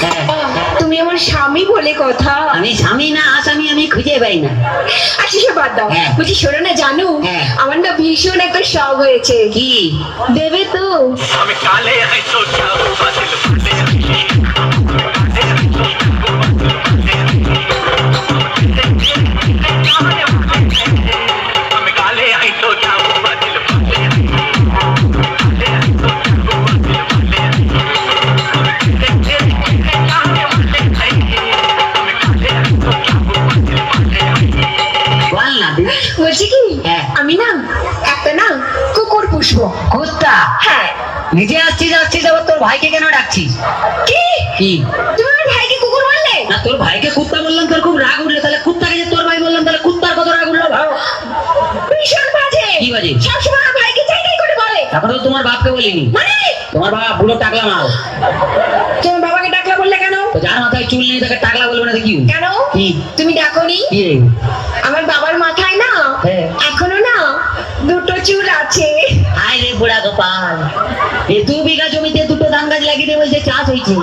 হ্যাঁ, তুমি আমার স্বামী বলে কথা। আমি স্বামী না আসামি আমি খুঁজে পাই না। আচ্ছা সে বাদ দাও। হ্যাঁ। বলছি শোনো না জানো হ্যাঁ। আমার না ভীষণ একটা শখ হয়েছে। কি? দেবে তো? আমি কালে বলছি কি? হ্যাঁ। আমি না একটা না কুকুর পুষবো। কুত্তা? হ্যাঁ। নিজে আসছিস আসছিস আবার তোর ভাইকে কেন ডাকছিস? কি? কি? তুমি আমার ভাইকে কুকুর বললে? না তোর ভাইকে কুত্তা বললাম তোর খুব রাগ উঠল। তাহলে কুত্তাকে যে তোর ভাই বললাম তাহলে কুত্তার কত রাগ উঠল ভাও ভীষণ বাজে। কি বাজে? সবসময় আমার ভাইকে চাই করে বলে। তারপরে তো তোমার বাপকে বলিনি। মানে? তোমার বাবা পুরো টাকলা মাও তোমার বাবাকে ডাকলা বললে কেন? যার মাথায় চুল নেই তাকে টাকলা বলবে না কি? কেন? কি? তুমি ডাকনি? কি রে আমার বাবার মাথায় না হ্যাঁ। এখনও না দুটো চুল আছে আয় রে বুড়া গোপাল এই দু বিঘা জমিতে দুটো ধান গাছ লাগিয়ে দিয়ে বলছে চাষ হয়েছে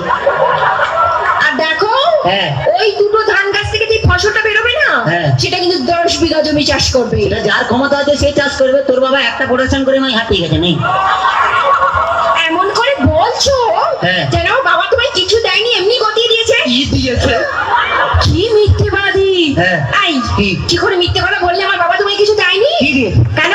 আর দেখো হ্যাঁ। ওই দুটো ধান গাছ থেকে যে ফসলটা বেরোবে না হ্যাঁ। সেটা কিন্তু দশ বিঘা জমি চাষ করবে এটা যার ক্ষমতা আছে সে চাষ করবে তোর বাবা একটা প্রোডাকশন করে মাল হাতিয়ে গেছে নেই এমন করে বলছো হ্যাঁ। যেন বাবা তোমায় কিছু দেয়নি এমনি গতিয়ে দিয়েছে কি দিয়েছে কি মিথ্যেবাদী হ্যাঁ। কি? করে মিথ্যে কথা বললে আমার বাবা কিছু দেয়নি? কেন?